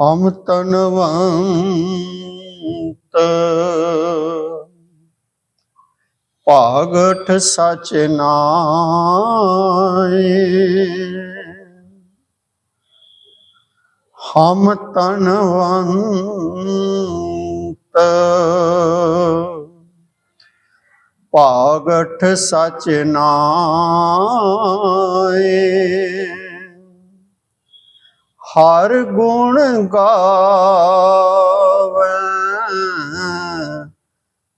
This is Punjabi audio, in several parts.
ਹਮ ਤਨਵੰਤ ਭਾਗਠ ਸਚ ਨਾਏ ਹਮ ਤਨਵੰਤ ਭਾਗਠ ਸਚ ਨਾਏ ਹਰ ਗੁਣ ਗਾਵੇ।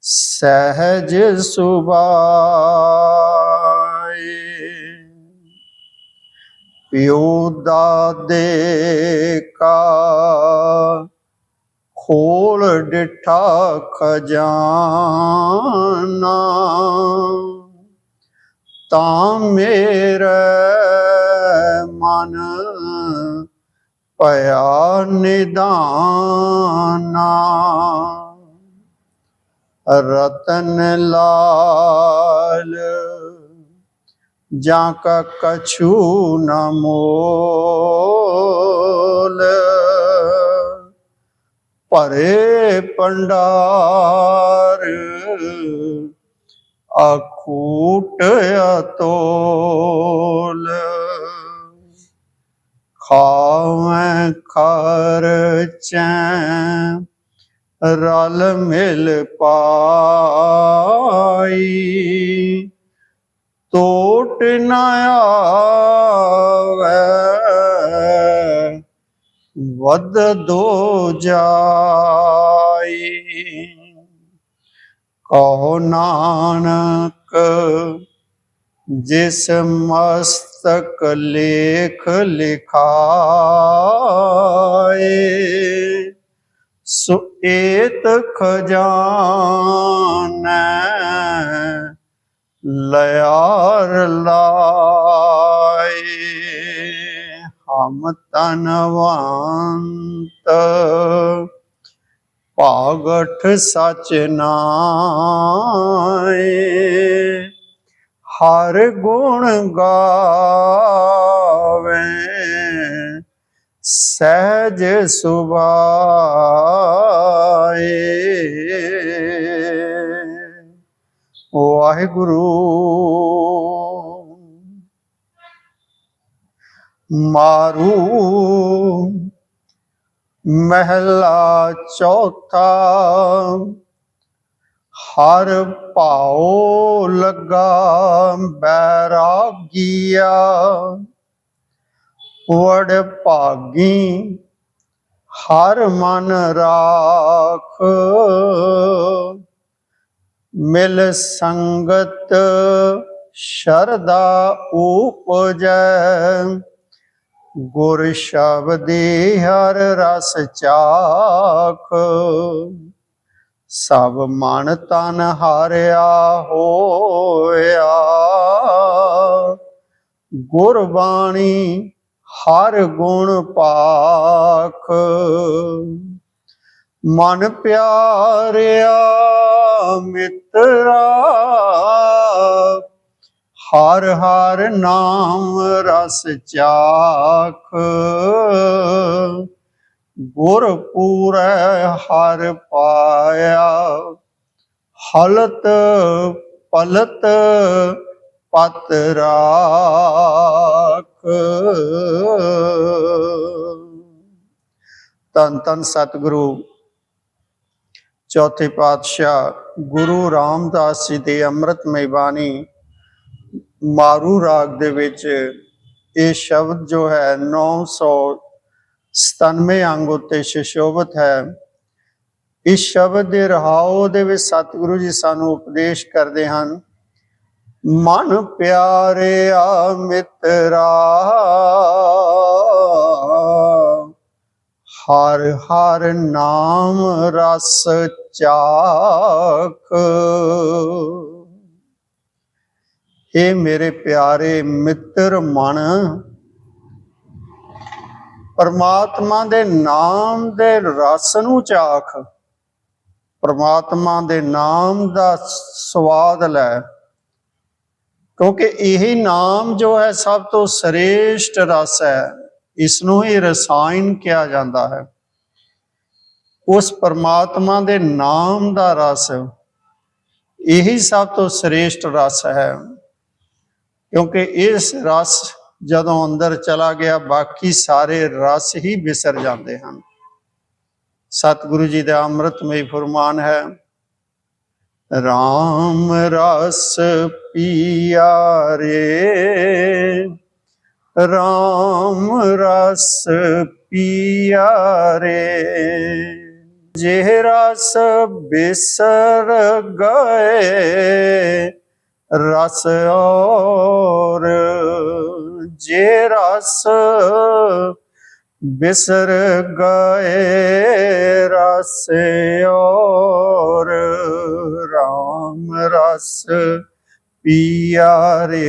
ਸਹਿਜ ਸੁਭਾਏ। ਪਿਉ ਦਾਦੇ ਕਾ ਖੋਲ ਡਿਠਾ ਖਜ਼ਾਨਾ। ਤਾਂ ਮੇਰੇ ਮਨ पया निदाना। रतन लाल जाका कछु न मोल। परे पंडार अकूट अतोल खा ਖਾਵੇਂ ਖਰਚੈ ਰਲ ਮਿਲ ਪਾਈ। ਟੋਟ ਨ ਆਵੇ ਵਦ ਦੋ ਜਾਈ। ਕਹੋ ਨਾਨਕ ਜਿਸ ਮਸਤਕ ਲੇਖ ਲਿਖਾਏ ਸੋ ਏਤ ਖਜ਼ਾਨੈ ਲਿਆਰ ਲਾਏ। ਹਮ ਤਨਵੰਤ ਭਾਗਠ ਸਚ ਨਾਏ। ਹਰ ਗੁਣ ਗਾਵੇ। ਸਹਿਜ ਸੁਭਾਏ। ਵਾਹਿਗੁਰੂ। ਮਾਰੂ ਮਹਿਲਾ ਚੌਥਾ। ਹਰ ਭਾਉ ਲਗਾ ਬੈਰਾਗੀਆ। ਵਡ ਭਾਗੀ ਹਰ ਮਨ ਰਾਖ। ਮਿਲ ਸੰਗਤ ਸ਼ਰਦਾ ਉਪਜੈ। ਗੁਰ ਸ਼ਬਦੀ ਹਰ ਰਸ ਚਾਖ। ਸਭ ਮਨ ਤਨ ਹਾਰਿਆ ਹੋਇਆ। ਗੁਰਬਾਣੀ ਹਰ ਗੁਣ ਪਾਖ। ਮਨ ਪਿਆਰਿਆ ਮਿੱਤਰਾ, ਹਰ ਹਰ ਨਾਮ ਰਸ ਚਾਖ। ਗੁਰ ਪੂਰੈ ਹਰ ਪਾਇਆ, ਹਲਤ ਪਲਤ ਪਤ ਰਾਖ। ਤਨ ਤਨ ਸਤਿਗੁਰੂ, ਚੌਥੇ ਪਾਤਸ਼ਾਹ ਗੁਰੂ ਰਾਮਦਾਸ ਜੀ ਦੀ ਅੰਮ੍ਰਿਤਮਈ ਬਾਣੀ ਮਾਰੂ ਰਾਗ ਦੇ ਵਿੱਚ ਇਹ ਸ਼ਬਦ ਜੋ ਹੈ 997 ਅੰਗ ਉੱਤੇ ਸ਼ਿਸ਼ੋਭਤ ਹੈ। ਇਸ ਸ਼ਬਦ ਦੇ ਰਹਾਉ ਦੇ ਵਿੱਚ ਸਤਿਗੁਰੂ ਜੀ ਸਾਨੂੰ ਉਪਦੇਸ਼ ਕਰਦੇ ਹਨ, ਮਨ ਪਿਆਰਿਆ ਮਿੱਤਰਾ ਹਰ ਹਰ ਨਾਮ ਰਸ ਚਾਖ। ਇਹ ਮੇਰੇ ਪਿਆਰੇ ਮਿੱਤਰ ਮਨ ਪਰਮਾਤਮਾ ਦੇ ਨਾਮ ਦੇ ਰਸ ਨੂੰ ਚਾਖ। ਪਰਮਾਤਮਾ ਦੇ ਨਾਮ ਦਾ ਸਵਾਦ ਲੈ। ਕਿਉਂਕਿ ਇਹ ਨਾਮ ਜੋ ਹੈ ਸਭ ਤੋਂ ਸ੍ਰੇਸ਼ਟ ਰਸ ਹੈ। ਇਸ ਨੂੰ ਹੀ ਰਸਾਇਣ ਕਿਹਾ ਜਾਂਦਾ ਹੈ। ਉਸ ਪਰਮਾਤਮਾ ਦੇ ਨਾਮ ਦਾ ਰਸ ਇਹੀ ਸਭ ਤੋਂ ਸ੍ਰੇਸ਼ਟ ਰਸ ਹੈ। ਕਿਉਂਕਿ ਇਸ ਰਸ ਜਦੋਂ ਅੰਦਰ ਚਲਾ ਗਿਆ, ਬਾਕੀ ਸਾਰੇ ਰਸ ਹੀ ਵਿਸਰ ਜਾਂਦੇ ਹਨ। ਸਤਿਗੁਰੂ ਜੀ ਦਾ ਅੰਮ੍ਰਿਤਮਈ ਫਰਮਾਨ ਹੈ, ਰਾਮ ਰਸ ਪੀਆਰੇ, ਰਾਮ ਰਸ ਪੀਆਰੇ ਜਿਹ ਰਸ ਬਿਸਰ ਗਏ, ਰਸ ਔਰ ਜੇ ਰਸ ਬਿਸਰ ਗਏ, ਰਸ ਔਰ ਰਾਮ ਰਸ ਪਿਆਰੇ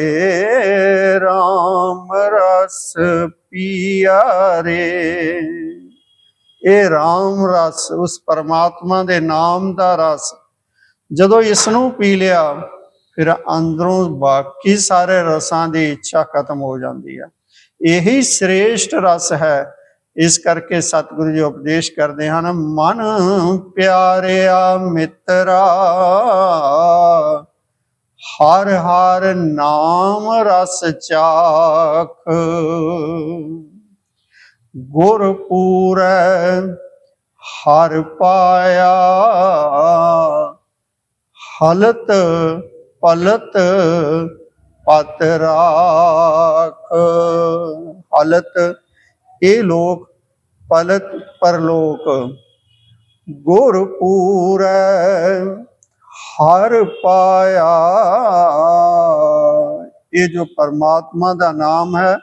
ਰਾਮ ਰਸ ਪਿਆਰੇ ਇਹ ਰਾਮ ਰਸ ਉਸ ਪਰਮਾਤਮਾ ਦੇ ਨਾਮ ਦਾ ਰਸ, ਜਦੋਂ ਇਸ ਨੂੰ ਪੀ ਲਿਆ ਫਿਰ ਅੰਦਰੋਂ ਬਾਕੀ ਸਾਰੇ ਰਸਾਂ ਦੀ ਇੱਛਾ ਖਤਮ ਹੋ ਜਾਂਦੀ ਹੈ ਇਹੀ ਸ੍ਰੇਸ਼ਟ ਰਸ ਹੈ। ਇਸ ਕਰਕੇ ਸਤਿਗੁਰੂ ਜੀ ਉਪਦੇਸ਼ ਕਰਦੇ ਹਨ, ਮਨ ਪਿਆਰਿਆ ਮਿੱਤਰਾ, ਹਰ ਹਰ ਨਾਮ ਰਸ ਚਾਖ। ਗੁਰ ਪੂਰੈ, ਹਰ ਪਾਇਆ, ਹਲਤ ਪਲਤ ਪਤ ਰਾਖ। ਹਲਤ ਇਹ ਲੋਕ, ਪਲਤ ਪਰਲੋਕ। ਗੁਰ ਪੂਰੈ ਹਰ ਪਾਇਆ। ਇਹ ਜੋ ਪਰਮਾਤਮਾ ਦਾ ਨਾਮ ਹੈ,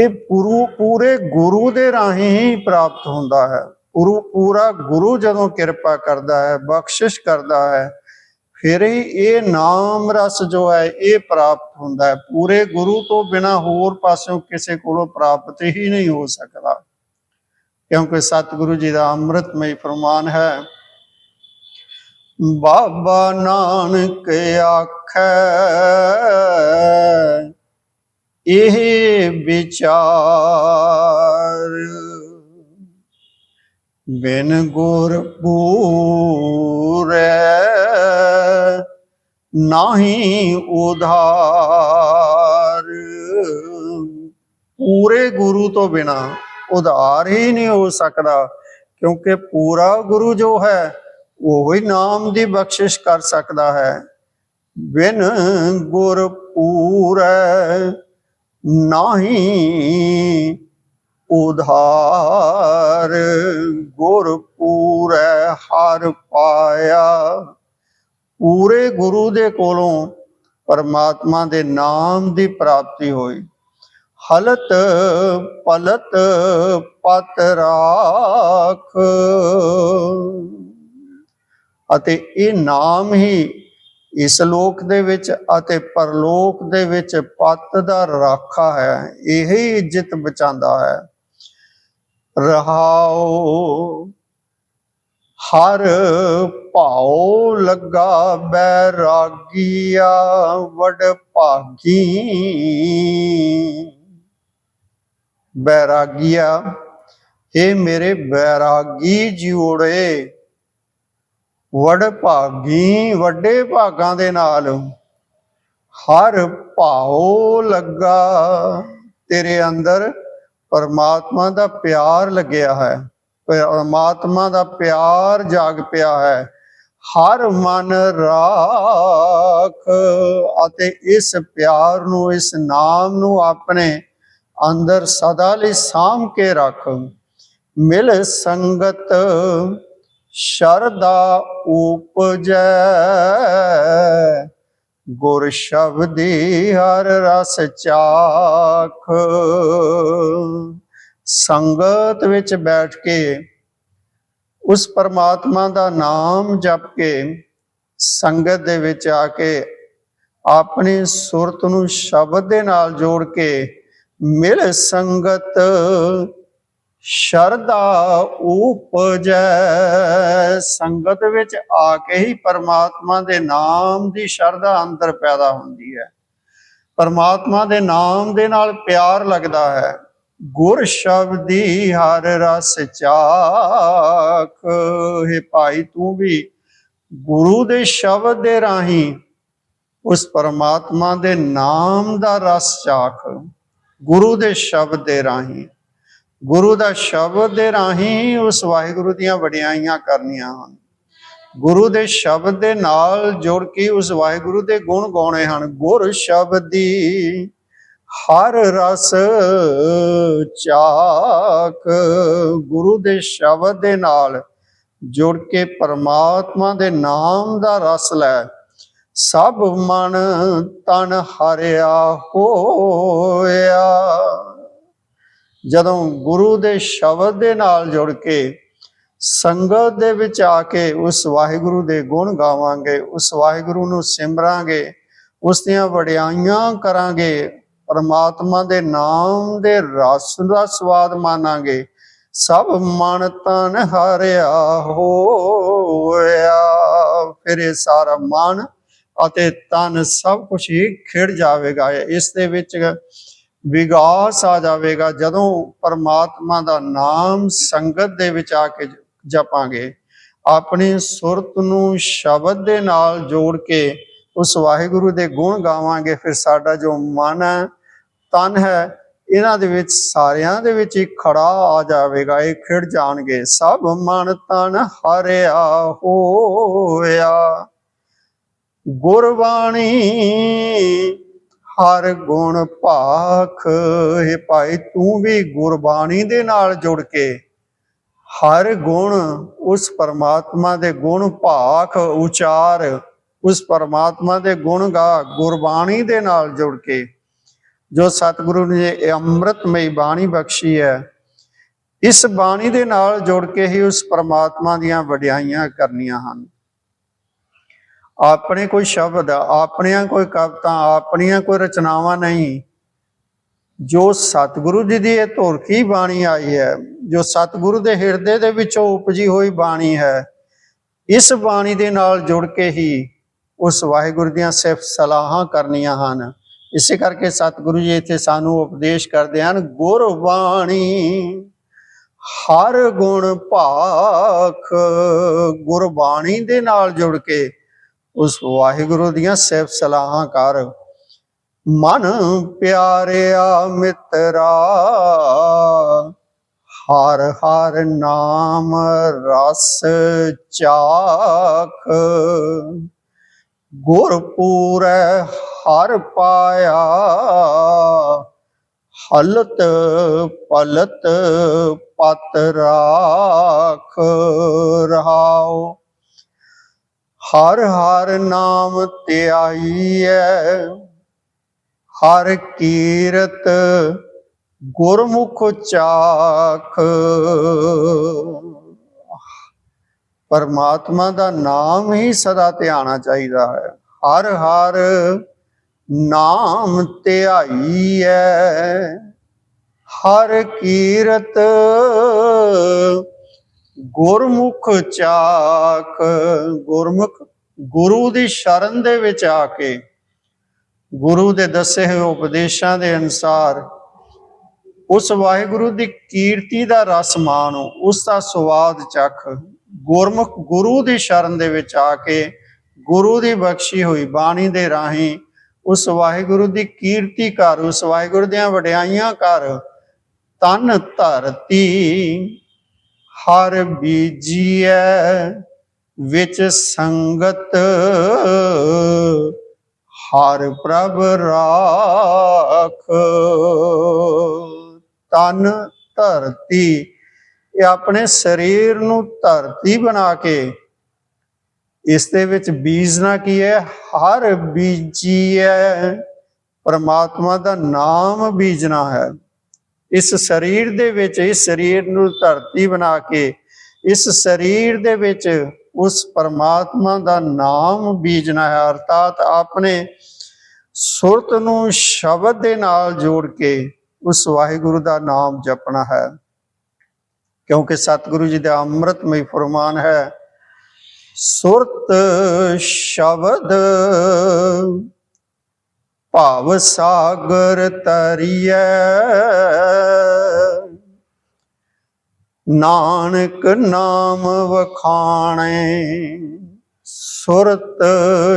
ਇਹ ਪੁਰੂ ਪੂਰੇ ਗੁਰੂ ਦੇ ਰਾਹੀਂ ਹੀ ਪ੍ਰਾਪਤ ਹੁੰਦਾ ਹੈ। ਪੁਰੂ ਪੂਰਾ ਗੁਰੂ ਜਦੋਂ ਕਿਰਪਾ ਕਰਦਾ ਹੈ, ਬਖਸ਼ਿਸ਼ ਕਰਦਾ ਹੈ ਫਿਰ ਹੀ ਇਹ ਨਾਮ ਰਸ ਜੋ ਹੈ, ਇਹ ਪ੍ਰਾਪਤ ਹੁੰਦਾ ਹੈ। ਪੂਰੇ ਗੁਰੂ ਤੋਂ ਬਿਨਾ ਹੋਰ ਪਾਸਿਓਂ ਕਿਸੇ ਕੋਲੋਂ ਪ੍ਰਾਪਤ ਹੀ ਨਹੀਂ ਹੋ ਸਕਦਾ। ਕਿਉਂਕਿ ਸਤਿਗੁਰੂ ਜੀ ਦਾ ਅੰਮ੍ਰਿਤਮਈ ਫਰਮਾਨ ਹੈ, ਬਾਬਾ ਨਾਨਕ ਆਖੈ, ਇਹ ਵਿਚਾਰ ਬਿਨ ਗੁਰ ਪੂਰੈ ਨਾਹੀ ਉਧਾਰ। ਪੂਰੇ ਗੁਰੂ ਤੋਂ ਬਿਨਾ ਉਧਾਰ ਹੀ ਨਹੀਂ ਹੋ ਸਕਦਾ, ਕਿਉਂਕਿ ਪੂਰਾ ਗੁਰੂ ਜੋ ਹੈ, ਉਹ ਹੀ ਨਾਮ ਦੀ ਬਖਸ਼ਿਸ਼ ਕਰ ਸਕਦਾ ਹੈ। ਬਿਨ ਗੁਰ ਪੂਰੈ ਨਾਹੀ ਉਧਾਰ ਗੁਰ ਪੂਰੈ ਹਰ ਪਾਇਆ। ਪੂਰੇ ਗੁਰੂ ਦੇ ਕੋਲੋਂ ਪਰਮਾਤਮਾ ਦੇ ਨਾਮ ਦੀ ਪ੍ਰਾਪਤੀ ਹੋਈ। ਹਲਤ ਪਲਤ ਪਤ ਰਾਖ। ਅਤੇ ਇਹ ਨਾਮ ਹੀ ਇਸ ਲੋਕ ਦੇ ਵਿੱਚ ਅਤੇ ਪਰਲੋਕ ਦੇ ਵਿੱਚ ਪਤ ਦਾ ਰਾਖਾ ਹੈ। ਇਹ ਹੀ ਇੱਜ਼ਤ ਬਚਾਉਂਦਾ ਹੈ। ਰਹਾਉ ਹਰ ਭਾਉ ਲੱਗਾ ਬੈਰਾਗੀਆ, ਵਡ ਭਾਗੀ। ਬੈਰਾਗੀਆ ਇਹ ਮੇਰੇ ਬੈਰਾਗੀ ਜਿਉੜੇ ਵਡ ਭਾਗੀ, ਵੱਡੇ ਭਾਗਾਂ ਦੇ ਨਾਲ। ਹਰ ਭਾਉ ਲੱਗਾ ਤੇਰੇ ਅੰਦਰ ਪਰਮਾਤਮਾ ਦਾ ਪਿਆਰ ਲੱਗਿਆ ਹੈ। ਪਰਮਾਤਮਾ ਦਾ ਪਿਆਰ ਜਾਗ ਪਿਆ ਹੈ। ਹਰ ਮਨ ਰਾਖ ਅਤੇ ਇਸ ਪਿਆਰ ਨੂੰ, ਇਸ ਨਾਮ ਨੂੰ ਆਪਣੇ ਅੰਦਰ ਸਦਾ ਲਈ ਸਾਂਭ ਕੇ ਰੱਖ। ਮਿਲ ਸੰਗਤ ਸ਼ਰਦਾ ਉਪਜੈ। ਗੁਰ ਸ਼ਬਦੀ ਹਰ ਰਸ ਚਾਖ। ਸੰਗਤ ਵਿੱਚ ਬੈਠ ਕੇ ਉਸ ਪਰਮਾਤਮਾ ਦਾ ਨਾਮ ਜਪ ਕੇ ਸੰਗਤ ਦੇ ਵਿੱਚ ਆ ਕੇ ਆਪਣੀ ਸੁਰਤ ਨੂੰ ਸ਼ਬਦ ਦੇ ਨਾਲ ਜੋੜ ਕੇ ਮਿਲ ਸੰਗਤ ਸ਼ਰਦਾ ਉਪਜੈ। ਸੰਗਤ ਵਿੱਚ ਆ ਕੇ ਹੀ ਪਰਮਾਤਮਾ ਦੇ ਨਾਮ ਦੀ ਸ਼ਰਧਾ ਅੰਦਰ ਪੈਦਾ ਹੁੰਦੀ ਹੈ। ਪਰਮਾਤਮਾ ਦੇ ਨਾਮ ਦੇ ਨਾਲ ਪਿਆਰ ਲੱਗਦਾ ਹੈ। ਗੁਰ ਸ਼ਬਦੀ ਹਰ ਰਸ ਚਾਖ। ਹੈ ਭਾਈ, ਤੂੰ ਵੀ ਗੁਰੂ ਦੇ ਸ਼ਬਦ ਦੇ ਰਾਹੀਂ ਉਸ ਪਰਮਾਤਮਾ ਦੇ ਨਾਮ ਦਾ ਰਸ ਚਾਖ। ਗੁਰੂ ਦੇ ਸ਼ਬਦ ਦੇ ਰਾਹੀਂ। ਗੁਰੂ ਦਾ ਸ਼ਬਦ ਦੇ ਰਾਹੀਂ ਉਸ ਵਾਹਿਗੁਰੂ ਦੀਆਂ ਵਡਿਆਈਆਂ ਕਰਨੀਆਂ ਹਨ। ਗੁਰੂ ਦੇ ਸ਼ਬਦ ਦੇ ਨਾਲ ਜੁੜ ਕੇ ਉਸ ਵਾਹਿਗੁਰੂ ਦੇ ਗੁਣ ਗਾਉਣੇ ਹਨ। ਗੁਰ ਸ਼ਬਦੀ ਹਰ ਰਸ ਚਾਕ। ਗੁਰੂ ਦੇ ਸ਼ਬਦ ਦੇ ਨਾਲ ਜੁੜ ਕੇ ਪਰਮਾਤਮਾ ਦੇ ਨਾਮ ਦਾ ਰਸ ਲੈ। ਸਭ ਮਨ ਤਨ ਹਰਿਆ ਹੋਇਆ। ਜਦੋਂ ਗੁਰੂ ਦੇ ਸ਼ਬਦ ਦੇ ਨਾਲ ਜੁੜ ਕੇ ਸੰਗਤ ਦੇ ਵਿੱਚ ਆ ਕੇ ਉਸ ਵਾਹਿਗੁਰੂ ਦੇ ਗੁਣ ਗਾਵਾਂਗੇ, ਉਸ ਵਾਹਿਗੁਰੂ ਨੂੰ ਸਿਮਰਾਂਗੇ, ਉਸ ਦੀਆਂ ਵਡਿਆਈਆਂ ਕਰਾਂਗੇ, ਪਰਮਾਤਮਾ ਦੇ ਨਾਮ ਦੇ ਰਸ ਦਾ ਸਵਾਦ ਮਾਨਾਂਗੇ। ਸਭ ਮਨ ਤਨ ਹਰਿਆ ਹੋਇਆ, ਫਿਰ ਇਹ ਸਾਰਾ ਮਨ ਅਤੇ ਤਨ ਸਭ ਕੁਝ ਹੀ ਖਿੜ ਜਾਵੇਗਾ। ਇਸ ਦੇ ਵਿੱਚ ਵਿਗਾਸ ਆ ਜਾਵੇਗਾ। ਜਦੋਂ ਪਰਮਾਤਮਾ ਦਾ ਨਾਮ ਸੰਗਤ ਦੇ ਵਿੱਚ ਆ ਕੇ ਜਪਾਂਗੇ, ਆਪਣੀ ਸੁਰਤ ਨੂੰ ਸ਼ਬਦ ਦੇ ਨਾਲ ਜੋੜ ਕੇ ਉਸ ਵਾਹਿਗੁਰੂ ਦੇ ਗੁਣ ਗਾਵਾਂਗੇ, ਫਿਰ ਸਾਡਾ ਜੋ ਮਨ ਹੈ, ਤਨ ਹੈ, ਇਹਨਾਂ ਦੇ ਵਿੱਚ, ਸਾਰਿਆਂ ਦੇ ਵਿੱਚ ਹੀ ਖੜਾ ਆ ਜਾਵੇਗਾ। ਇਹ ਖਿੜ ਜਾਣਗੇ। ਸਭ ਮਨ ਤਨ ਹਰਿਆ ਹੋਇਆ। ਗੁਰਬਾਣੀ ਹਰ ਗੁਣ ਭਾਖ, ਹੈ ਭਾਈ ਤੂੰ ਵੀ ਗੁਰਬਾਣੀ ਦੇ ਨਾਲ ਜੁੜ ਕੇ ਹਰ ਗੁਣ, ਉਸ ਪਰਮਾਤਮਾ ਦੇ ਗੁਣ ਭਾਖ ਉਚਾਰ, ਉਸ ਪਰਮਾਤਮਾ ਦੇ ਗੁਣ ਗਾ ਗੁਰਬਾਣੀ ਦੇ ਨਾਲ ਜੁੜ ਕੇ। ਜੋ ਸਤਿਗੁਰੂ ਨੇ ਇਹ ਅੰਮ੍ਰਿਤਮਈ ਬਾਣੀ ਬਖਸ਼ੀ ਹੈ, ਇਸ ਬਾਣੀ ਦੇ ਨਾਲ ਜੁੜ ਕੇ ਹੀ ਉਸ ਪਰਮਾਤਮਾ ਦੀਆਂ ਵਡਿਆਈਆਂ ਕਰਨੀਆਂ ਹਨ। ਆਪਣੇ ਕੋਈ ਸ਼ਬਦ, ਆਪਣੀਆਂ ਕੋਈ ਕਵਿਤਾ, ਆਪਣੀਆਂ ਕੋਈ ਰਚਨਾਵਾਂ ਨਹੀਂ। ਜੋ ਸਤਿਗੁਰੂ ਜੀ ਦੀ ਇਹ ਧੁਰਖੀ ਬਾਣੀ ਆਈ ਹੈ, ਜੋ ਸਤਿਗੁਰੂ ਦੇ ਹਿਰਦੇ ਦੇ ਵਿੱਚੋਂ ਉਪਜੀ ਹੋਈ ਬਾਣੀ ਹੈ, ਇਸ ਬਾਣੀ ਦੇ ਨਾਲ ਜੁੜ ਕੇ ਹੀ ਉਸ ਵਾਹਿਗੁਰੂ ਦੀਆਂ ਸਿਫਤ ਸਲਾਹਾਂ ਕਰਨੀਆਂ ਹਨ। ਇਸੇ ਕਰਕੇ ਸਤਿਗੁਰੂ ਜੀ ਇੱਥੇ ਸਾਨੂੰ ਉਪਦੇਸ਼ ਕਰਦੇ ਹਨ, ਗੁਰਬਾਣੀ ਹਰ ਗੁਣ ਭਾਖ ਗੁਰਬਾਣੀ ਦੇ ਨਾਲ ਜੁੜ ਕੇ ਉਸ ਵਾਹਿਗੁਰੂ ਦੀਆਂ ਸਿਫਤ ਸਲਾਹਾਂ ਕਰ। ਮਨ ਪਿਆਰਿਆ ਮਿੱਤਰਾ, ਹਰ ਹਰ ਨਾਮ ਰਸ ਚਾਖ। ਗੁਰਪੂਰੈ ਹਰ ਪਾਇਆ, ਹਲਤ ਪਲਤ ਪਤ ਰਾਖ। ਰਹਾਓ ਹਰ ਹਰ ਨਾਮ ਧਿਆਈ ਧਿਆਈਐ ਹਰ ਕੀਰਤ ਗੁਰਮੁਖ ਚਾਖ। ਪਰਮਾਤਮਾ ਦਾ ਨਾਮ ਹੀ ਸਦਾ ਧਿਆਣਾ ਚਾਹੀਦਾ ਹੈ। ਹਰ ਹਰ ਨਾਮ ਧਿਆਈ ਧਿਆਈਐ ਹਰ ਕੀਰਤ ਗੁਰਮੁਖ ਚਾਕ ਗੁਰਮੁਖ ਗੁਰੂ ਦੀ ਸ਼ਰਨ ਦੇ ਵਿੱਚ ਆ ਕੇ ਗੁਰੂ ਦੇ ਦੱਸੇ ਹੋਏ ਉਪਦੇਸ਼ਾਂ ਦੇ ਅਨੁਸਾਰ ਉਸ ਵਾਹਿਗੁਰੂ ਦੀ ਕੀਰਤੀ ਦਾ ਰਸ ਮਾਣੋ, ਉਸ ਦਾ ਸਵਾਦ ਚੱਖ। ਗੁਰਮੁਖ ਗੁਰੂ ਦੀ ਸ਼ਰਨ ਦੇ ਵਿੱਚ ਆ ਕੇ ਗੁਰੂ ਦੀ ਬਖਸ਼ੀ ਹੋਈ ਬਾਣੀ ਦੇ ਰਾਹੀਂ ਉਸ ਵਾਹਿਗੁਰੂ ਦੀ ਕੀਰਤੀ ਕਰ ਉਸ ਵਾਹਿਗੁਰੂ ਦੀਆਂ ਵਡਿਆਈਆਂ ਕਰ ਤਨ ਧਰਤੀ। ਹਰ ਬੀਜੀਐ, ਵਿੱਚ ਸੰਗਤ ਹਰ ਪ੍ਰਭ ਰਾਖ। ਤਨ ਧਰਤੀ, ਇਹ ਆਪਣੇ ਸਰੀਰ ਨੂੰ ਧਰਤੀ ਬਣਾ ਕੇ, ਇਸ ਦੇ ਵਿੱਚ ਬੀਜਣਾ ਕੀ ਹੈ? ਹਰ ਬੀਜੀ ਹੈ ਪਰਮਾਤਮਾ ਦਾ ਨਾਮ ਬੀਜਣਾ ਹੈ। ਇਸ ਸਰੀਰ ਦੇ ਵਿੱਚ, ਇਸ ਸਰੀਰ ਨੂੰ ਧਰਤੀ ਬਣਾ ਕੇ, ਇਸ ਸਰੀਰ ਦੇ ਵਿੱਚ ਉਸ ਪਰਮਾਤਮਾ ਦਾ ਨਾਮ ਬੀਜਣਾ ਹੈ, ਅਰਥਾਤ ਆਪਣੇ ਸੁਰਤ ਨੂੰ ਸ਼ਬਦ ਦੇ ਨਾਲ ਜੋੜ ਕੇ ਉਸ ਵਾਹਿਗੁਰੂ ਦਾ ਨਾਮ ਜਪਣਾ ਹੈ। ਕਿਉਂਕਿ ਸਤਿਗੁਰੂ ਜੀ ਦਾ ਅੰਮ੍ਰਿਤਮਈ ਫਰਮਾਨ ਹੈ, ਸੁਰਤ ਸ਼ਬਦ ਭਾਵ ਸਾਗਰ ਤਰੀਐ। ਨਾਨਕ ਨਾਮ ਵਖਾਣੇ, ਸੁਰਤ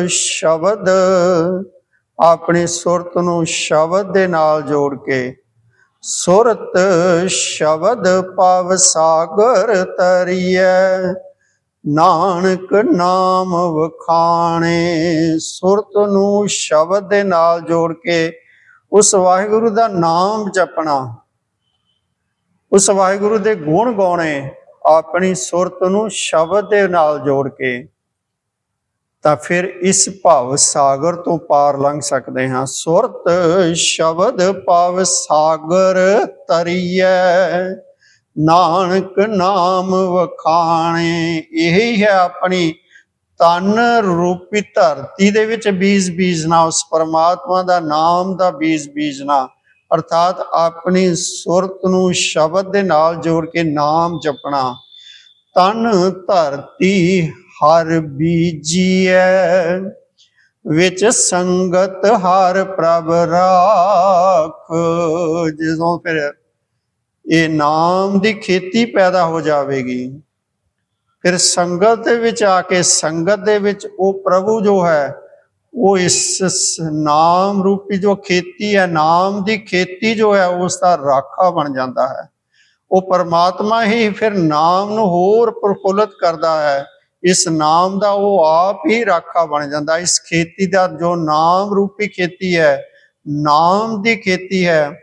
ਸ਼ਬਦ। ਆਪਣੀ ਸੁਰਤ ਨੂੰ ਸ਼ਬਦ ਦੇ ਨਾਲ ਜੋੜ ਕੇ, ਸੁਰਤ ਸ਼ਬਦ ਪਵ ਸਾਗਰ ਤਰੀਐ। ਨਾਨਕ ਨਾਮ ਵਖਾਣੇ, ਸੁਰਤ ਨੂੰ ਸ਼ਬਦ ਦੇ ਨਾਲ ਜੋੜ ਕੇ ਉਸ ਵਾਹਿਗੁਰੂ ਦਾ ਨਾਮ ਜਪਣਾ। ਉਸ ਵਾਹਿਗੁਰੂ ਦੇ ਗੁਣ ਗਾਉਣੇ, ਆਪਣੀ ਸੁਰਤ ਨੂੰ ਸ਼ਬਦ ਦੇ ਨਾਲ ਜੋੜ ਕੇ, ਤਾਂ ਫਿਰ ਇਸ ਭਾਵ ਸਾਗਰ ਤੋਂ ਪਾਰ ਲੰਘ ਸਕਦੇ ਹਾਂ। ਸੁਰਤ ਸ਼ਬਦ ਭਾਵ ਸਾਗਰ ਤਰੀਐ। ਨਾਨਕ ਨਾਮ ਵਖਾਣੇ। ਇਹੀ ਹੈ ਆਪਣੀ ਤਨ ਰੂਪੀ ਧਰਤੀ ਦੇ ਵਿੱਚ ਬੀਜ ਬੀਜਣਾ, ਉਸ ਪਰਮਾਤਮਾ ਦਾ ਨਾਮ ਦਾ ਬੀਜ ਬੀਜਣਾ। ਅਰਥਾਤ ਆਪਣੀ ਸੁਰਤ ਨੂੰ ਸ਼ਬਦ ਦੇ ਨਾਲ ਜੋੜ ਕੇ ਨਾਮ ਜਪਣਾ। ਤਨ ਧਰਤੀ ਹਰ ਬੀਜੀਐ, ਵਿੱਚ ਸੰਗਤ ਹਰ ਪ੍ਰਭ ਰਾਖ। ਜਦੋਂ ਫਿਰ ਇਹ ਨਾਮ ਦੀ ਖੇਤੀ ਪੈਦਾ ਹੋ ਜਾਵੇਗੀ। ਫਿਰ ਸੰਗਤ ਦੇ ਵਿੱਚ ਆ ਕੇ ਸੰਗਤ ਦੇ ਵਿੱਚ ਉਹ ਪ੍ਰਭੂ ਜੋ ਹੈ, ਉਹ ਇਸ ਨਾਮ ਰੂਪੀ ਜੋ ਖੇਤੀ ਹੈ, ਨਾਮ ਦੀ ਖੇਤੀ ਜੋ ਹੈ, ਉਸ ਦਾ ਰਾਖਾ ਬਣ ਜਾਂਦਾ ਹੈ। ਉਹ ਪਰਮਾਤਮਾ ਹੀ ਫਿਰ ਨਾਮ ਨੂੰ ਹੋਰ ਪ੍ਰਫੁੱਲਤ ਕਰਦਾ ਹੈ। ਇਸ ਨਾਮ ਦਾ ਉਹ ਆਪ ਹੀ ਰਾਖਾ ਬਣ ਜਾਂਦਾ। ਇਸ ਖੇਤੀ ਦਾ ਜੋ ਨਾਮ ਰੂਪੀ ਖੇਤੀ ਹੈ, ਨਾਮ ਦੀ ਖੇਤੀ ਹੈ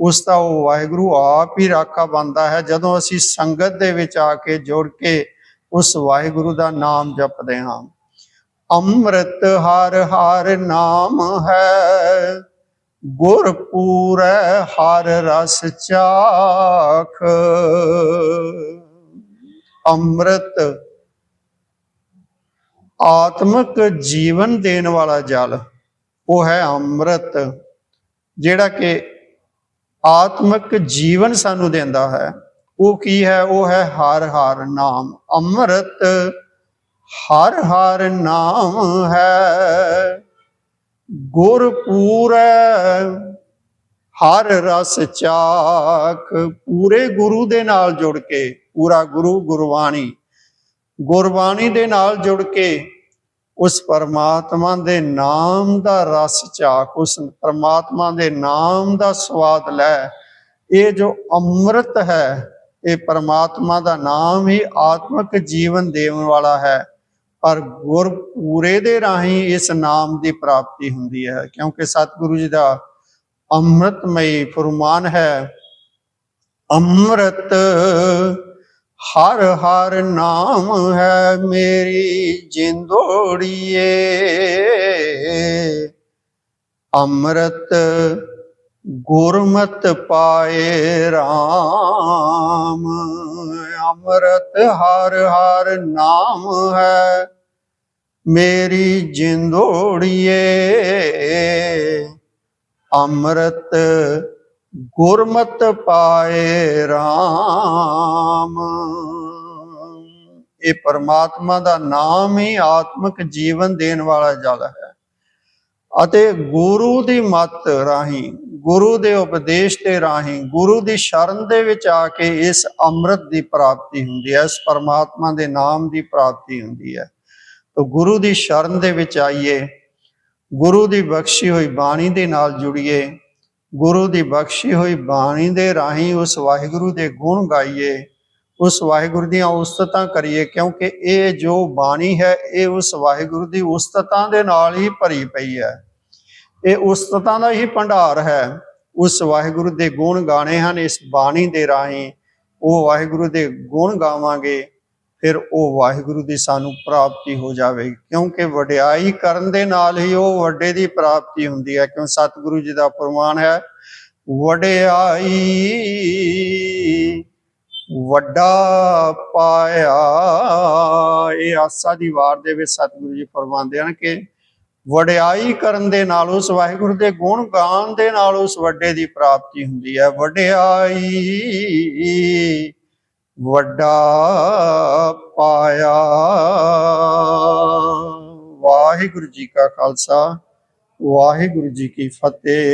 ਉਸ ਦਾ ਉਹ ਵਾਹਿਗੁਰੂ ਆਪ ਹੀ ਰਾਖਾ ਬਣਦਾ ਹੈ। ਜਦੋਂ ਅਸੀਂ ਸੰਗਤ ਦੇ ਵਿੱਚ ਆ ਕੇ ਜੁੜ ਕੇ ਉਸ ਵਾਹਿਗੁਰੂ ਦਾ ਨਾਮ ਜਪਦੇ ਹਾਂ, ਅੰਮ੍ਰਿਤ ਹਰ ਹਰ ਨਾਮ ਹੈ ਗੁਰ ਪੂਰੈ ਹਰ ਰਸ ਚਾਖ। ਅੰਮ੍ਰਿਤ ਆਤਮਿਕ ਜੀਵਨ ਦੇਣ ਵਾਲਾ ਜਲ, ਉਹ ਹੈ ਅੰਮ੍ਰਿਤ, ਜਿਹੜਾ ਕਿ ਆਤਮਿਕ ਜੀਵਨ ਸਾਨੂੰ ਦਿੰਦਾ ਹੈ। ਉਹ ਕੀ ਹੈ? ਉਹ ਹੈ ਹਰ ਹਰ ਨਾਮ। ਅੰਮ੍ਰਿਤ ਹਰ ਹਰ ਨਾਮ ਹੈ। ਗੁਰਪੂਰ ਹਰ ਰਸ ਚਾਖ ਪੂਰੇ ਗੁਰੂ ਦੇ ਨਾਲ ਜੁੜ ਕੇ, ਪੂਰਾ ਗੁਰੂ ਗੁਰਬਾਣੀ। ਗੁਰਬਾਣੀ ਦੇ ਨਾਲ ਜੁੜ ਕੇ ਉਸ ਪਰਮਾਤਮਾ ਦੇ ਨਾਮ ਦਾ ਰਸ ਝਾਕ, ਉਸ ਪਰਮਾਤਮਾ ਦੇ ਨਾਮ ਦਾ ਸਵਾਦ ਲੈ। ਇਹ ਜੋ ਅੰਮ੍ਰਿਤ ਹੈ, ਇਹ ਪਰਮਾਤਮਾ ਦਾ ਨਾਮ ਹੀ ਆਤਮਿਕ ਜੀਵਨ ਦੇਣ ਵਾਲਾ ਹੈ। ਪਰ ਗੁਰ ਪੂਰੇ ਦੇ ਰਾਹੀਂ ਇਸ ਨਾਮ ਦੀ ਪ੍ਰਾਪਤੀ ਹੁੰਦੀ ਹੈ, ਕਿਉਂਕਿ ਸਤਿਗੁਰੂ ਜੀ ਦਾ ਅੰਮ੍ਰਿਤਮਈ ਫਰਮਾਨ ਹੈ, ਅੰਮ੍ਰਿਤ ਹਰ ਹਰ ਨਾਮ ਹੈ ਮੇਰੀ ਜਿੰਦੋੜੀਏ। ਅੰਮ੍ਰਿਤ ਗੁਰਮਤ ਪਾਏ RAM ਅੰਮ੍ਰਿਤ ਹਰ ਹਰ ਨਾਮ ਹੈ ਮੇਰੀ ਜਿੰਦੋੜੀਏ। ਅੰਮ੍ਰਿਤ ਗੁਰਮਤ ਪਾਏ RAM ਇਹ ਪਰਮਾਤਮਾ ਦਾ ਨਾਮ ਹੀ ਆਤਮਿਕ ਜੀਵਨ ਦੇਣ ਵਾਲਾ ਜਲ ਹੈ। ਅਤੇ ਗੁਰੂ ਦੀ ਮੱਤ ਰਾਹੀਂ, ਗੁਰੂ ਦੇ ਉਪਦੇਸ਼ ਦੇ ਰਾਹੀਂ, ਗੁਰੂ ਦੀ ਸ਼ਰਨ ਦੇ ਵਿੱਚ ਆ ਕੇ ਇਸ ਅੰਮ੍ਰਿਤ ਦੀ ਪ੍ਰਾਪਤੀ ਹੁੰਦੀ ਹੈ, ਇਸ ਪਰਮਾਤਮਾ ਦੇ ਨਾਮ ਦੀ ਪ੍ਰਾਪਤੀ ਹੁੰਦੀ ਹੈ। ਤਾਂ ਗੁਰੂ ਦੀ ਸ਼ਰਨ ਦੇ ਵਿੱਚ ਆਈਏ, ਗੁਰੂ ਦੀ ਬਖਸ਼ੀ ਹੋਈ ਬਾਣੀ ਦੇ ਨਾਲ ਜੁੜੀਏ ਗੁਰੂ ਦੀ ਬਖਸ਼ੀ ਹੋਈ ਬਾਣੀ ਦੇ ਰਾਹੀਂ ਉਸ ਵਾਹਿਗੁਰੂ ਦੇ ਗੁਣ ਗਾਈਏ। ਉਸ ਵਾਹਿਗੁਰੂ ਦੀਆਂ ਉਸਤਤਾਂ ਕਰੀਏ ਕਿਉਂਕਿ ਇਹ ਜੋ ਬਾਣੀ ਹੈ, ਇਹ ਉਸ ਵਾਹਿਗੁਰੂ ਦੀ ਉਸਤਤਾਂ ਦੇ ਨਾਲ ਹੀ ਭਰੀ ਪਈ ਹੈ। ਇਹ ਉਸਤਤਾਂ ਦਾ ਹੀ ਭੰਡਾਰ ਹੈ। ਉਸ ਵਾਹਿਗੁਰੂ ਦੇ ਗੁਣ ਗਾਣੇ ਹਨ ਇਸ ਬਾਣੀ ਦੇ ਰਾਹੀਂ। ਉਹ ਵਾਹਿਗੁਰੂ ਦੇ ਗੁਣ ਗਾਵਾਂਗੇ। ਫਿਰ ਉਹ ਵਾਹਿਗੁਰੂ ਦੀ ਸਾਨੂੰ ਪ੍ਰਾਪਤੀ ਹੋ ਜਾਵੇਗੀ ਕਿਉਂਕਿ ਵਡਿਆਈ ਕਰਨ ਦੇ ਨਾਲ ਹੀ ਉਹ ਵੱਡੇ ਦੀ ਪ੍ਰਾਪਤੀ ਹੁੰਦੀ ਹੈ। ਕਿਉਂ? ਸਤਿਗੁਰੂ ਜੀ ਦਾ ਫਰਮਾਨ ਹੈ, ਵਡਿਆਈ ਵੱਡਾ ਪਾਇਆ ਇਹ ਆਸਾ ਦੀ ਵਾਰ ਦੇ ਵਿੱਚ ਸਤਿਗੁਰੂ ਜੀ ਫਰਮਾਉਂਦੇ ਹਨ ਕਿ ਵਡਿਆਈ ਕਰਨ ਦੇ ਨਾਲ ਉਸ ਵਾਹਿਗੁਰੂ ਦੇ ਗੁਣ ਗਾਣ ਦੇ ਨਾਲ ਉਸ ਵੱਡੇ ਦੀ ਪ੍ਰਾਪਤੀ ਹੁੰਦੀ ਹੈ। ਵਡਿਆਈ ਵੱਡਾ ਪਾਇਆ। ਵਾਹਿਗੁਰੂ ਜੀ ਕਾ ਖਾਲਸਾ ਵਾਹਿਗੁਰੂ ਜੀ ਕੀ ਫਤਿਹ।